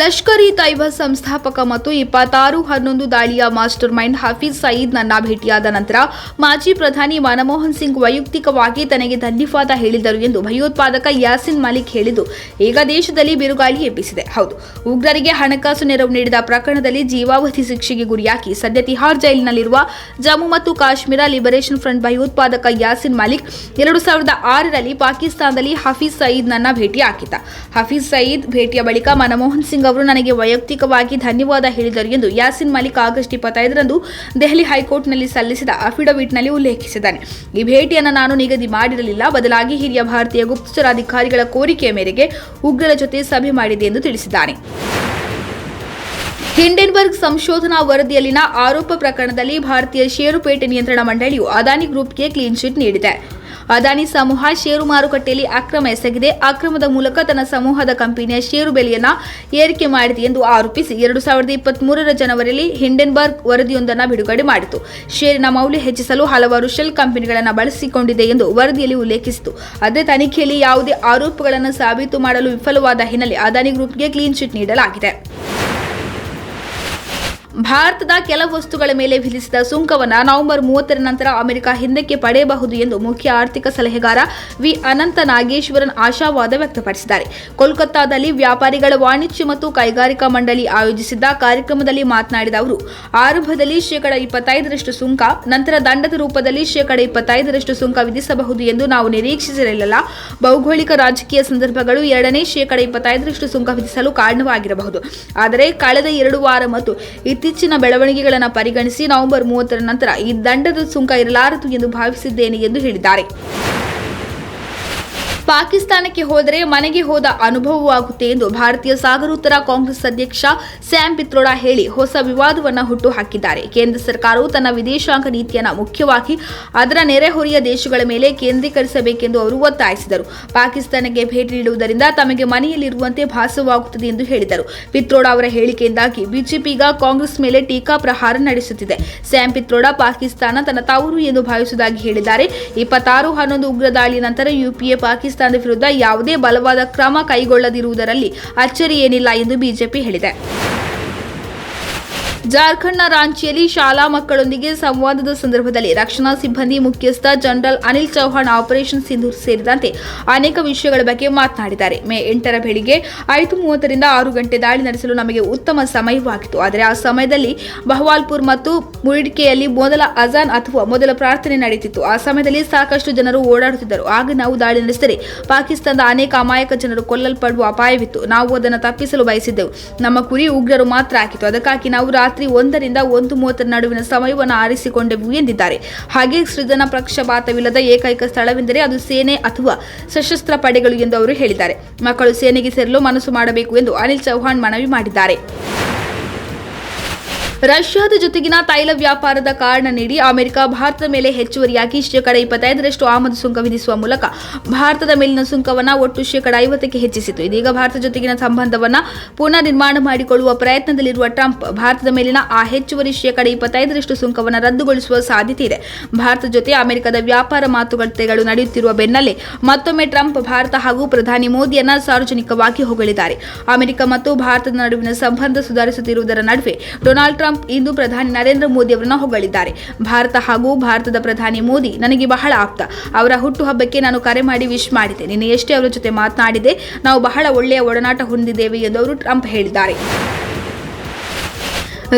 Lashkar E ತೈಬಾ ಸಂಸ್ಥಾಪಕ ಮತ್ತು ಇಪ್ಪತ್ತಾರು ಹನ್ನೊಂದು ದಾಳಿಯ ಮಾಸ್ಟರ್ ಮೈಂಡ್ ಹಫೀಜ್ ಸಯೀದ್ ನನ್ನ ಭೇಟಿಯಾದ ನಂತರ ಮಾಜಿ ಪ್ರಧಾನಿ ಮನಮೋಹನ್ ಸಿಂಗ್ ವೈಯಕ್ತಿಕವಾಗಿ ತನಗೆ ಧನ್ಯವಾದ ಹೇಳಿದರು ಎಂದು ಭಯೋತ್ಪಾದಕ ಯಾಸಿನ್ ಮಾಲಿಕ್ ಹೇಳಿದ್ದು, ಈಗ ದೇಶದಲ್ಲಿ ಬಿರುಗಾಳಿ ಎಬ್ಬಿಸಿದೆ. ಹೌದು, ಉಗ್ರರಿಗೆ ಹಣಕಾಸು ನೆರವು ನೀಡಿದ ಪ್ರಕರಣದಲ್ಲಿ ಜೀವಾವಧಿ ಶಿಕ್ಷೆಗೆ ಗುರಿಯಾಗಿ ಸದ್ಯ ತಿಹಾರ್ ಜೈಲಿನಲ್ಲಿರುವ ಜಮ್ಮು ಮತ್ತು ಕಾಶ್ಮೀರ ಲಿಬರೇಷನ್ ಫ್ರಂಟ್ ಭಯೋತ್ಪಾದಕ ಯಾಸಿನ್ ಮಾಲಿಕ್ ಎರಡು ಸಾವಿರದ ಆರರಲ್ಲಿ ಪಾಕಿಸ್ತಾನದಲ್ಲಿ ಹಫೀಜ್ ಸಯೀದ್ ನನ್ನ ಭೇಟಿಯಾಗಿದ್ದ ಹಫೀಜ್ ಸಯೀದ್ ಭೇಟಿಯ ಬಳಿಕ ಮನಮೋಹನ್ ಸಿಂಗ್ ಅವರು ನನಗೆ ವೈಯಕ್ತಿಕವಾಗಿ ಧನ್ಯವಾದ ಹೇಳಿದರು ಎಂದು ಯಾಸಿನ್ ಮಾಲಿಕ್ ಆಗಸ್ಟ್ ಇಪ್ಪತ್ತೈದರಂದು ದೆಹಲಿ ಹೈಕೋರ್ಟ್ನಲ್ಲಿ ಸಲ್ಲಿಸಿದ ಅಫಿಡವಿಟ್ನಲ್ಲಿ ಉಲ್ಲೇಖಿಸಿದ್ದಾನೆ. ಈ ಭೇಟಿಯನ್ನು ನಾನು ನಿಗದಿ ಮಾಡಿರಲಿಲ್ಲ. ಬದಲಾಗಿ ಹಿರಿಯ ಭಾರತೀಯ ಗುಪ್ತಚರ ಅಧಿಕಾರಿಗಳ ಕೋರಿಕೆಯ ಮೇರೆಗೆ ಉಗ್ರರ ಜೊತೆ ಸಭೆ ಮಾಡಿದೆ ಎಂದು ತಿಳಿಸಿದ್ದಾನೆ. ಹಿಂಡೆನ್ಬರ್ಗ್ ಸಂಶೋಧನಾ ವರದಿಯಲ್ಲಿನ ಆರೋಪ ಪ್ರಕರಣದಲ್ಲಿ ಭಾರತೀಯ ಷೇರುಪೇಟೆ ನಿಯಂತ್ರಣ ಮಂಡಳಿಯು ಅದಾನಿ ಗ್ರೂಪ್ಗೆ ಕ್ಲೀನ್ ಚಿಟ್ ನೀಡಿದೆ. ಅದಾನಿ ಸಮೂಹ ಷೇರು ಮಾರುಕಟ್ಟೆಯಲ್ಲಿ ಅಕ್ರಮ ಎಸಗಿದೆ. ಅಕ್ರಮದ ಮೂಲಕ ತನ್ನ ಸಮೂಹದ ಕಂಪನಿಯ ಷೇರು ಬೆಲೆಯನ್ನು ಏರಿಕೆ ಮಾಡಿದೆ ಎಂದು ಆರೋಪಿಸಿ ಎರಡು ಸಾವಿರದ ಇಪ್ಪತ್ತ್ ಮೂರರ ಜನವರಿಯಲ್ಲಿ ಹಿಂಡೆನ್ಬರ್ಗ್ ವರದಿಯೊಂದನ್ನು ಬಿಡುಗಡೆ ಮಾಡಿತು. ಷೇರಿನ ಮೌಲ್ಯ ಹೆಚ್ಚಿಸಲು ಹಲವಾರು ಶೆಲ್ ಕಂಪನಿಗಳನ್ನು ಬಳಸಿಕೊಂಡಿದೆ ಎಂದು ವರದಿಯಲ್ಲಿ ಉಲ್ಲೇಖಿಸಿತು. ಅದೇ ತನಿಖೆಯಲ್ಲಿ ಯಾವುದೇ ಆರೋಪಗಳನ್ನು ಸಾಬೀತು ಮಾಡಲು ವಿಫಲವಾದ ಹಿನ್ನೆಲೆ ಅದಾನಿ ಗ್ರೂಪ್ಗೆ ಕ್ಲೀನ್ ಚಿಟ್ ನೀಡಲಾಗಿದೆ. ಭಾರತದ ಕೆಲ ವಸ್ತುಗಳ ಮೇಲೆ ವಿಧಿಸಿದ ಸುಂಕವನ್ನು ನವೆಂಬರ್ ಮೂವತ್ತರ ನಂತರ ಅಮೆರಿಕ ಹಿಂದಕ್ಕೆ ಪಡೆಯಬಹುದು ಎಂದು ಮುಖ್ಯ ಆರ್ಥಿಕ ಸಲಹೆಗಾರ ವಿ. ಅನಂತ ನಾಗೇಶ್ವರನ್ ಆಶಾವಾದ ವ್ಯಕ್ತಪಡಿಸಿದ್ದಾರೆ. ಕೋಲ್ಕತ್ತಾದಲ್ಲಿ ವ್ಯಾಪಾರಿಗಳ ವಾಣಿಜ್ಯ ಮತ್ತು ಕೈಗಾರಿಕಾ ಮಂಡಳಿ ಆಯೋಜಿಸಿದ್ದ ಕಾರ್ಯಕ್ರಮದಲ್ಲಿ ಮಾತನಾಡಿದ ಅವರು, ಆರಂಭದಲ್ಲಿ ಶೇಕಡ ಇಪ್ಪತ್ತೈದರಷ್ಟು ಸುಂಕ, ನಂತರ ದಂಡದ ರೂಪದಲ್ಲಿ ಶೇಕಡ ಇಪ್ಪತ್ತೈದರಷ್ಟು ಸುಂಕ ವಿಧಿಸಬಹುದು ಎಂದು ನಾವು ನಿರೀಕ್ಷಿಸಿರಲಿಲ್ಲ. ಭೌಗೋಳಿಕ ರಾಜಕೀಯ ಸಂದರ್ಭಗಳು ಎರಡನೇ ಶೇಕಡ ಇಪ್ಪತ್ತೈದರಷ್ಟು ಸುಂಕ ವಿಧಿಸಲು ಕಾರಣವಾಗಿರಬಹುದು. ಆದರೆ, ಕಳೆದ ಎರಡು ವಾರ ಮತ್ತು ಇತ್ತೀಚಿನ ಬೆಳವಣಿಗೆಗಳನ್ನು ಪರಿಗಣಿಸಿ ನವೆಂಬರ್ ಮೂವತ್ತರ ನಂತರ ಈ ದಂಡದ ಸುಂಕ ಇರಲಾರದು ಎಂದು ಭಾವಿಸಿದ್ದೇನೆ ಎಂದು ಹೇಳಿದ್ದಾರೆ. ಪಾಕಿಸ್ತಾನಕ್ಕೆ ಹೋದರೆ ಮನೆಗೆ ಹೋದ ಅನುಭವವಾಗುತ್ತೆ ಎಂದು ಭಾರತೀಯ ಸಾಗರೋತ್ತರ ಕಾಂಗ್ರೆಸ್ ಅಧ್ಯಕ್ಷ ಸ್ಯಾಮ್ ಪಿತ್ರೋಡಾ ಹೇಳಿ ಹೊಸ ವಿವಾದವನ್ನು ಹುಟ್ಟು ಹಾಕಿದ್ದಾರೆ ಕೇಂದ್ರ ಸರ್ಕಾರವು ತನ್ನ ವಿದೇಶಾಂಗ ನೀತಿಯನ್ನು ಮುಖ್ಯವಾಗಿ ಅದರ ನೆರೆಹೊರೆಯ ದೇಶಗಳ ಮೇಲೆ ಕೇಂದ್ರೀಕರಿಸಬೇಕೆಂದು ಅವರು ಒತ್ತಾಯಿಸಿದರು. ಪಾಕಿಸ್ತಾನಕ್ಕೆ ಭೇಟಿ ನೀಡುವುದರಿಂದ ತಮಗೆ ಮನೆಯಲ್ಲಿರುವಂತೆ ಭಾಸವಾಗುತ್ತದೆ ಎಂದು ಹೇಳಿದರು. ಪಿತ್ರೋಡಾ ಅವರ ಹೇಳಿಕೆಯಿಂದಾಗಿ ಬಿಜೆಪಿ ಈಗ ಕಾಂಗ್ರೆಸ್ ಮೇಲೆ ಟೀಕಾ ಪ್ರಹಾರ ನಡೆಸುತ್ತಿದೆ. ಸ್ಯಾಮ್ ಪಿತ್ರೋಡಾ ಪಾಕಿಸ್ತಾನ ತನ್ನ ತವರು ಎಂದು ಭಾವಿಸುವುದಾಗಿ ಹೇಳಿದ್ದಾರೆ. ಇಪ್ಪತ್ತಾರು ಹನ್ನೊಂದು ಉಗ್ರ ದಾಳಿ ನಂತರ ಯುಪಿಎ ಪಾಕಿಸ್ತಾನದ ವಿರುದ್ಧ ಯಾವುದೇ ಬಲವಾದ ಕ್ರಮ ಕೈಗೊಳ್ಳದಿರುವುದರಲ್ಲಿ ಅಚ್ಚರಿ ಏನಿಲ್ಲ ಎಂದು ಬಿಜೆಪಿ ಹೇಳಿದೆ. ಜಾರ್ಖಂಡ್ನ ರಾಂಚಿಯಲ್ಲಿ ಶಾಲಾ ಮಕ್ಕಳೊಂದಿಗೆ ಸಂವಾದದ ಸಂದರ್ಭದಲ್ಲಿ ರಕ್ಷಣಾ ಸಿಬ್ಬಂದಿ ಮುಖ್ಯಸ್ಥ ಜನರಲ್ ಅನಿಲ್ ಚೌಹಾಣ್ ಆಪರೇಷನ್ ಸಿಂಧೂರ್ ಸೇರಿದಂತೆ ಅನೇಕ ವಿಷಯಗಳ ಬಗ್ಗೆ ಮಾತನಾಡಿದ್ದಾರೆ. ಮೇ ಎಂಟರ ಬೆಳಿಗ್ಗೆ ಐದು ಮೂವತ್ತರಿಂದ ಆರು ಗಂಟೆ ದಾಳಿ ನಡೆಸಲು ನಮಗೆ ಉತ್ತಮ ಸಮಯವಾಗಿತ್ತು. ಆದರೆ ಆ ಸಮಯದಲ್ಲಿ ಬಹವಾಲ್ಪುರ್ ಮತ್ತು ಮುರಿಡ್ಕೆಯಲ್ಲಿ ಮೊದಲ ಅಜಾನ್ ಅಥವಾ ಮೊದಲ ಪ್ರಾರ್ಥನೆ ನಡೆಯುತ್ತಿತ್ತು. ಆ ಸಮಯದಲ್ಲಿ ಸಾಕಷ್ಟು ಜನರು ಓಡಾಡುತ್ತಿದ್ದರು. ಆಗ ನಾವು ದಾಳಿ ನಡೆಸಿದರೆ ಪಾಕಿಸ್ತಾನದ ಅನೇಕ ಅಮಾಯಕ ಜನರು ಕೊಲ್ಲಲ್ಪಡುವ ಅಪಾಯವಿತ್ತು. ನಾವು ಅದನ್ನು ತಪ್ಪಿಸಲು ಬಯಸಿದ್ದೆವು. ನಮ್ಮ ಕುರಿ ಉಗ್ರರು ಮಾತ್ರ ಆಗಿತ್ತು. ಅದಕ್ಕಾಗಿ ನಾವು ರಾತ್ರಿ ಒಂದರಿಂದ ಒಂದು ಮೂವತ್ತರ ನಡುವಿನ ಸಮಯವನ್ನು ಆರಿಸಿಕೊಂಡೆವು ಎಂದಿದ್ದಾರೆ. ಹಾಗೆ ಸೃಜನ ಪಕ್ಷಪಾತವಿಲ್ಲದ ಏಕೈಕ ಸ್ಥಳವೆಂದರೆ ಅದು ಸೇನೆ ಅಥವಾ ಸಶಸ್ತ್ರ ಪಡೆಗಳು ಎಂದು ಅವರು ಹೇಳಿದ್ದಾರೆ. ಮಕ್ಕಳು ಸೇನೆಗೆ ಸೇರಲು ಮನಸ್ಸು ಮಾಡಬೇಕು ಎಂದು ಅನಿಲ್ ಚೌಹಾಣ್ ಮನವಿ ಮಾಡಿದ್ದಾರೆ. ರಷ್ಯಾದ ಜೊತೆಗಿನ ತೈಲ ವ್ಯಾಪಾರದ ಕಾರಣ ನೀಡಿ ಅಮೆರಿಕ ಭಾರತದ ಮೇಲೆ ಹೆಚ್ಚುವರಿಯಾಗಿ ಶೇಕಡ ಇಪ್ಪತ್ತೈದರಷ್ಟು ಆಮದು ಸುಂಕ ವಿಧಿಸುವ ಮೂಲಕ ಭಾರತದ ಮೇಲಿನ ಸುಂಕವನ್ನು ಒಟ್ಟು ಶೇಕಡ ಐವತ್ತಕ್ಕೆ ಹೆಚ್ಚಿಸಿತು. ಇದೀಗ ಭಾರತ ಜೊತೆಗಿನ ಸಂಬಂಧವನ್ನು ಪುನರ್ ನಿರ್ಮಾಣ ಮಾಡಿಕೊಳ್ಳುವ ಪ್ರಯತ್ನದಲ್ಲಿರುವ ಟ್ರಂಪ್ ಭಾರತದ ಮೇಲಿನ ಆ ಹೆಚ್ಚುವರಿ ಶೇಕಡ ಇಪ್ಪತ್ತೈದರಷ್ಟು ಸುಂಕವನ್ನು ರದ್ದುಗೊಳಿಸುವ ಸಾಧ್ಯತೆ ಇದೆ. ಭಾರತ ಜೊತೆ ಅಮೆರಿಕದ ವ್ಯಾಪಾರ ಮಾತುಕತೆಗಳು ನಡೆಯುತ್ತಿರುವ ಬೆನ್ನಲ್ಲೇ ಮತ್ತೊಮ್ಮೆ ಟ್ರಂಪ್ ಭಾರತ ಹಾಗೂ ಪ್ರಧಾನಿ ಮೋದಿಯನ್ನ ಸಾರ್ವಜನಿಕವಾಗಿ ಹೊಗಳಿದ್ದಾರೆ. ಅಮೆರಿಕ ಮತ್ತು ಭಾರತದ ನಡುವಿನ ಸಂಬಂಧ ಸುಧಾರಿಸುತ್ತಿರುವುದರ ನಡುವೆ ಡೊನಾಲ್ಡ್ ಟ್ರಂಪ್ ಇಂದು ಪ್ರಧಾನಿ ನರೇಂದ್ರ ಮೋದಿ ಅವರನ್ನು ಹೊಗಳಿದ್ದಾರೆ. ಭಾರತ ಹಾಗೂ ಭಾರತದ ಪ್ರಧಾನಿ ಮೋದಿ, ನನಗೆ ಬಹಳ ಆಪ್ತ. ಅವರ ಹುಟ್ಟುಹಬ್ಬಕ್ಕೆ ನಾನು ಕರೆ ಮಾಡಿ ವಿಶ್ ಮಾಡಿದೆ. ನಿನ್ನೆ ಎಷ್ಟೇ ಅವರ ಜೊತೆ ಮಾತನಾಡಿದೆ, ನಾವು ಬಹಳ ಒಳ್ಳೆಯ ಒಡನಾಟ ಹೊಂದಿದ್ದೇವೆ ಎಂದು ಅವರು ಟ್ರಂಪ್ ಹೇಳಿದ್ದಾರೆ.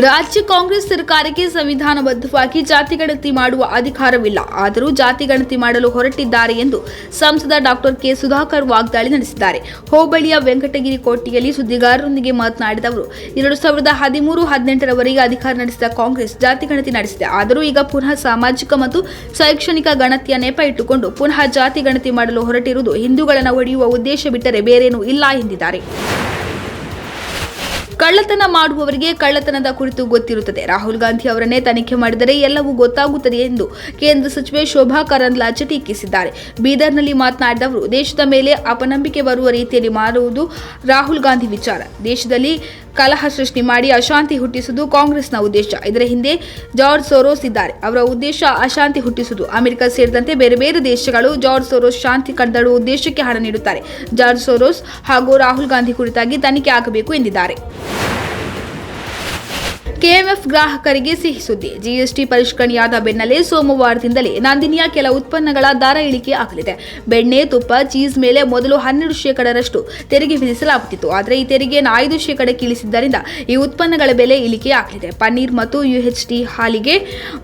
ರಾಜ್ಯ ಕಾಂಗ್ರೆಸ್ ಸರ್ಕಾರಕ್ಕೆ ಸಂವಿಧಾನಬದ್ಧವಾಗಿ ಜಾತಿ ಗಣತಿ ಮಾಡುವ ಅಧಿಕಾರವಿಲ್ಲ. ಆದರೂ ಜಾತಿ ಗಣತಿ ಮಾಡಲು ಹೊರಟಿದ್ದಾರೆ ಎಂದು ಸಂಸದ ಡಾಕ್ಟರ್ ಕೆ ಸುಧಾಕರ್ ವಾಗ್ದಾಳಿ ನಡೆಸಿದ್ದಾರೆ. ಹೋಬಳಿಯ ವೆಂಕಟಗಿರಿ ಕೋಟೆಯಲ್ಲಿ ಸುದ್ದಿಗಾರರೊಂದಿಗೆ ಮಾತನಾಡಿದ ಅವರು, ಎರಡು ಸಾವಿರದ ಹದಿಮೂರು ಹದಿನೆಂಟರವರೆಗೆ ಅಧಿಕಾರ ನಡೆಸಿದ ಕಾಂಗ್ರೆಸ್ ಜಾತಿ ಗಣತಿ ನಡೆಸಿದೆ. ಆದರೂ ಈಗ ಪುನಃ ಸಾಮಾಜಿಕ ಮತ್ತು ಶೈಕ್ಷಣಿಕ ಗಣತಿಯ ನೆಪ ಇಟ್ಟುಕೊಂಡು ಪುನಃ ಜಾತಿ ಗಣತಿ ಮಾಡಲು ಹೊರಟಿರುವುದು ಹಿಂದೂಗಳನ್ನು ಒಡೆಯುವ ಉದ್ದೇಶ ಬಿಟ್ಟರೆ ಬೇರೇನೂ ಇಲ್ಲ ಎಂದಿದ್ದಾರೆ. ಕಳ್ಳತನ ಮಾಡುವವರಿಗೆ ಕಳ್ಳತನದ ಕುರಿತು ಗೊತ್ತಿರುತ್ತದೆ. ರಾಹುಲ್ ಗಾಂಧಿ ಅವರನ್ನೇ ತನಿಖೆ ಮಾಡಿದರೆ ಎಲ್ಲವೂ ಗೊತ್ತಾಗುತ್ತದೆ ಎಂದು ಕೇಂದ್ರ ಸಚಿವೆ ಶೋಭಾ ಕರಂದ್ಲಾಜೆ ಟೀಕಿಸಿದ್ದಾರೆ. ಬೀದರ್ನಲ್ಲಿ ಮಾತನಾಡಿದ ಅವರು, ದೇಶದ ಮೇಲೆ ಅಪನಂಬಿಕೆ ಬರುವ ರೀತಿಯಲ್ಲಿ ಮಾಡುವುದು ರಾಹುಲ್ ಗಾಂಧಿ ವಿಚಾರ. ದೇಶದಲ್ಲಿ ಕಲಹ ಸೃಷ್ಟಿ ಮಾಡಿ ಅಶಾಂತಿ ಹುಟ್ಟಿಸುವುದು ಕಾಂಗ್ರೆಸ್ನ ಉದ್ದೇಶ. ಇದರ ಹಿಂದೆ ಜಾರ್ಜ್ ಸೋರೋಸ್ ಇದ್ದಾರೆ. ಅವರ ಉದ್ದೇಶ ಅಶಾಂತಿ ಹುಟ್ಟಿಸುವುದು. ಅಮೆರಿಕ ಸೇರಿದಂತೆ ಬೇರೆ ಬೇರೆ ದೇಶಗಳು ಜಾರ್ಜ್ ಸೋರೋಸ್ ಶಾಂತಿ ಕಡ್ದಾಡುವ ಉದ್ದೇಶಕ್ಕೆ ಹಣ ನೀಡುತ್ತಾರೆ. ಜಾರ್ಜ್ ಸೋರೋಸ್ ಹಾಗೂ ರಾಹುಲ್ ಗಾಂಧಿ ಕುರಿತಾಗಿ ತನಿಖೆ ಆಗಬೇಕು ಎಂದಿದ್ದಾರೆ. ಕೆಎಂಎಫ್ ಗ್ರಾಹಕರಿಗೆ ಸಿಹಿ ಸುದ್ದಿ. ಜಿಎಸ್ಟಿ ಪರಿಷ್ಕರಣೆಯಾದ ಬೆನ್ನಲ್ಲೇ ಸೋಮವಾರದಿಂದಲೇ ನಂದಿನಿಯ ಕೆಲ ಉತ್ಪನ್ನಗಳ ದರ ಇಳಿಕೆ ಆಗಲಿದೆ. ಬೆಣ್ಣೆ, ತುಪ್ಪ, ಚೀಸ್ ಮೇಲೆ ಮೊದಲು ಹನ್ನೆರಡು ಶೇಕಡರಷ್ಟು ತೆರಿಗೆ ವಿಧಿಸಲಾಗುತ್ತಿತ್ತು. ಆದರೆ ಈ ತೆರಿಗೆಯನ್ನು ಐದು ಶೇಕಡಕ್ಕೆ ಕೀಳಿಸಿದ್ದರಿಂದ ಈ ಉತ್ಪನ್ನಗಳ ಬೆಲೆ ಇಳಿಕೆ ಆಗಲಿದೆ. ಪನ್ನೀರ್ ಮತ್ತು ಯುಎಚ್ಡಿ ಹಾಲಿಗೆ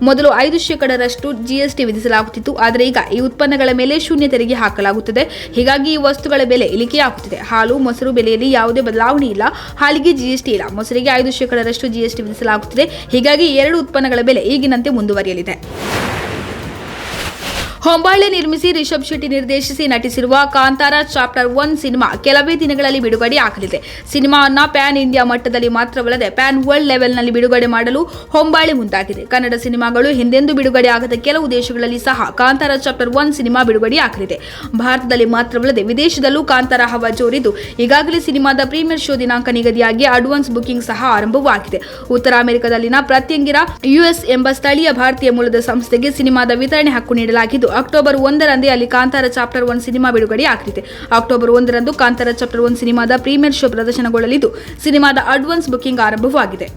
ಮೊದಲು ಐದು ಶೇಕಡರಷ್ಟು ಜಿಎಸ್ಟಿ ವಿಧಿಸಲಾಗುತ್ತಿತ್ತು. ಆದರೆ ಈಗ ಈ ಉತ್ಪನ್ನಗಳ ಮೇಲೆ ಶೂನ್ಯ ತೆರಿಗೆ ಹಾಕಲಾಗುತ್ತದೆ. ಹೀಗಾಗಿ ಈ ವಸ್ತುಗಳ ಬೆಲೆ ಇಳಿಕೆಯಾಗುತ್ತಿದೆ ಹಾಲು, ಮೊಸರು ಬೆಲೆಯಲ್ಲಿ ಯಾವುದೇ ಬದಲಾವಣೆ ಇಲ್ಲ. ಹಾಲಿಗೆ ಜಿಎಸ್ಟಿ ಇಲ್ಲ. ಮೊಸರಿಗೆ ಐದು ಶೇಕಡರಷ್ಟು ಜಿಎಸ್ಟಿ ವಿಧಿಸಲಾಗುತ್ತಿದೆ. ಹೀಗಾಗಿ ಎರಡು ಉತ್ಪನ್ನಗಳ ಬೆಲೆ ಈಗಿನಂತೆ ಮುಂದುವರಿಯಲಿದೆ. ಹೊಂಬಾಳೆ ನಿರ್ಮಿಸಿ ರಿಷಬ್ ಶೆಟ್ಟಿ ನಿರ್ದೇಶಿಸಿ ನಟಿಸಿರುವ ಕಾಂತಾರ ಚಾಪ್ಟರ್ ಒನ್ ಸಿನಿಮಾ ಕೆಲವೇ ದಿನಗಳಲ್ಲಿ ಬಿಡುಗಡೆ ಆಗಲಿದೆ. ಸಿನಿಮಾವನ್ನ ಪ್ಯಾನ್ ಇಂಡಿಯಾ ಮಟ್ಟದಲ್ಲಿ ಮಾತ್ರವಲ್ಲದೆ ಪ್ಯಾನ್ ವರ್ಲ್ಡ್ ಲೆವೆಲ್ನಲ್ಲಿ ಬಿಡುಗಡೆ ಮಾಡಲು ಹೊಂಬಾಳೆ ಮುಂದಾಗಿದೆ. ಕನ್ನಡ ಸಿನಿಮಾಗಳು ಹಿಂದೆಂದೂ ಬಿಡುಗಡೆ ಆಗದ ಕೆಲವು ದೇಶಗಳಲ್ಲಿ ಸಹ ಕಾಂತಾರ ಚಾಪ್ಟರ್ ಒನ್ ಸಿನಿಮಾ ಬಿಡುಗಡೆ ಆಗಲಿದೆ. ಭಾರತದಲ್ಲಿ ಮಾತ್ರವಲ್ಲದೆ ವಿದೇಶದಲ್ಲೂ ಕಾಂತಾರ ಹವಾ ಜೋರಿದ್ದು, ಈಗಾಗಲೇ ಸಿನಿಮಾದ ಪ್ರೀಮಿಯರ್ ಶೋ ದಿನಾಂಕ ನಿಗದಿಯಾಗಿ ಅಡ್ವಾನ್ಸ್ ಬುಕಿಂಗ್ ಸಹ ಆರಂಭವಾಗಿದೆ. ಉತ್ತರ ಅಮೆರಿಕದಲ್ಲಿನ ಪ್ರತ್ಯಂಗಿರ ಯುಎಸ್ ಎಂಬ ಸ್ಥಳೀಯ ಭಾರತೀಯ ಮೂಲದ ಸಂಸ್ಥೆಗೆ ಸಿನಿಮಾದ ವಿತರಣೆ ಹಕ್ಕು ನೀಡಲಾಗಿದ್ದು ಅಕ್ಟೋಬರ್ ಒಂದರಂದೇ ಅಲ್ಲಿ ಕಾಂತಾರ ಚಾಪ್ಟರ್ ಒನ್ ಸಿನಿಮಾ ಬಿಡುಗಡೆ ಆಗ್ತಿದೆ. ಅಕ್ಟೋಬರ್ ಒಂದರಂದು ಕಾಂತಾರ ಚಾಪ್ಟರ್ ಒನ್ ಸಿನಿಮಾದ ಪ್ರೀಮಿಯರ್ ಶೋ ಪ್ರದರ್ಶನಗೊಳ್ಳಲಿದ್ದು, ಸಿನಿಮಾದ ಅಡ್ವಾನ್ಸ್ ಬುಕಿಂಗ್ ಆರಂಭವಾಗಿದೆ.